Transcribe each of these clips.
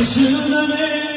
Başın öne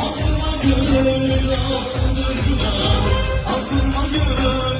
Aklıma gönül aldırma, aklıma gönül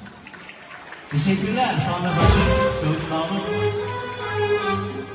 Teşekkürler. Sağ olun. Çok sağ olun.